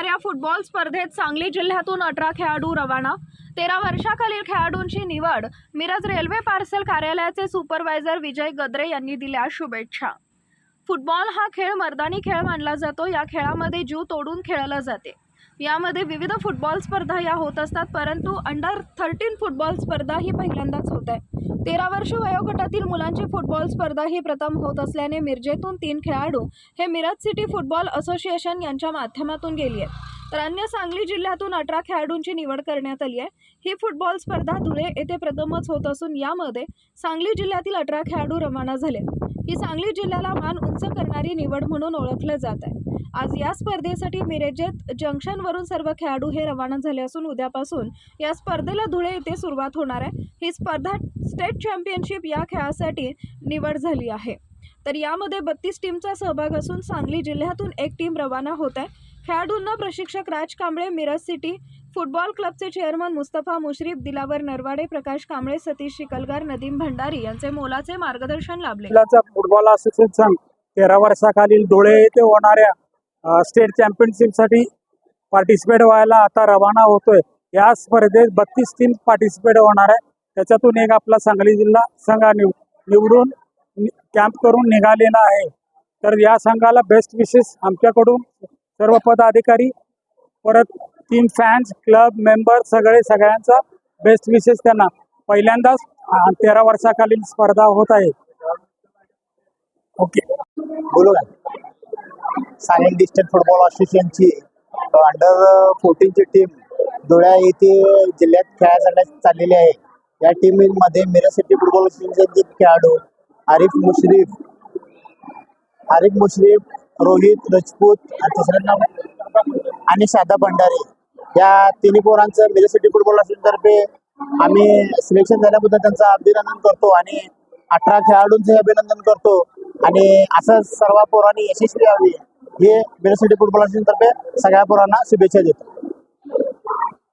होणाऱ्या फुटबॉल स्पर्धेत सांगली जिल्ह्यातून अठरा खेळाडू रवाना. तेरा वर्षाखालील खेळाडूंची निवड. मिरज रेल्वे पार्सल कार्यालयाचे सुपरवायझर विजय गद्रे यांनी दिल्या शुभेच्छा. फुटबॉल हा खेळ मर्दानी खेळ मानला जातो. या खेळामध्ये जीव तोडून खेळला जाते. यामध्ये विविध फुटबॉल स्पर्धा या होत असतात परंतु अंडर थर्टीन फुटबॉल स्पर्धा ही पहिल्यांदाच होत आहे. तेरा वर्ष वयोगटातील मुलांची फुटबॉल स्पर्धा ही प्रथम होत असल्याने मिरजेतून तीन खेळाडू हे मिरज सिटी फुटबॉल असोसिएशन यांच्या माध्यमातून गेली आहे तर अन्य सांगली जिल्ह्यातून अठरा खेळाडूंची निवड करण्यात आली आहे. ही फुटबॉल स्पर्धा धुळे येथे प्रथमच होत असून यामध्ये सांगली जिल्ह्यातील अठरा खेळाडू रवाना झाले. ही सांगली जिल्ह्याला मान उंच करणारी निवड म्हणून ओळखलं जात आहे. आज या स्पर्धेसाठी मिरजेत जंक्शनवरून सर्व खेळाडू हे रवाना झाले असून उद्यापासून या स्पर्धेला धुळे येथे सुरुवात होणार आहे. ही स्पर्धा स्टेट चॅम्पियनशिप या खेळासाठी निवड झाली आहे. तर यामध्ये बत्तीस टीमचा सहभाग असून सांगली जिल्ह्यातून एक टीम रवाना होत आहे. खेळाडूंना प्रशिक्षक राज कांबळे मिरज सिटी फुटबॉल क्लबचे चेअरमन मुस्तफा मुश्रीफ दिलावर नरवाडे प्रकाश कांबळे सतीश शिकलगार नदीम भंडारी यांचे मोलाचे मार्गदर्शन लाभले. फुटबॉल असोसिएशन तेरा वर्षाखालील धुळे येथे होणाऱ्या स्टेट स्टेट चॅम्पियनशिपसाठी पार्टिसिपेट व्हायला आता रवाना होतोय. या स्पर्धेत बत्तीस टीम पार्टिसिपेट होणार आहे. त्याच्यातून एक आपला सांगली जिल्हा संघ निवडून कॅम्प करून निघालेला आहे. तर या संघाला बेस्ट विशेष आमच्याकडून. सर्व पदाधिकारी परत टीम फॅन्स क्लब मेंबर सगळे सगळ्यांचा बेस्ट विशेष त्यांना. पहिल्यांदाच तेरा वर्षाखालील स्पर्धा होत आहे. ओके बोलू. ना डिस्ट्रिक्ट फुटबॉल असोसिएशनची अंडर फोर्टीनची टीम धुळ्या येथे जिल्ह्यात खेळासाठी चाललेली आहे. या टीममध्ये मिरज सिटी फुटबॉल असोसिएशनचे खेळाडू आरिफ मुश्रीफ आरिफ मुश्रीफ रोहित राजपूत तिसऱ्यांना नाव आणि सादा भंडारे. या तिन्ही पोरांचं मिरज फुटबॉल असल्यातर्फे आम्ही सिलेक्शन झाल्याबद्दल त्यांचं अभिनंदन करतो आणि अठरा खेळाडूंचे अभिनंदन करतो. आणि असं सर्व पोरांनी यशस्वी व्हावी. हे मिरज फुटबॉल असल्यातर्फे सगळ्या पोरांना शुभेच्छा देतो.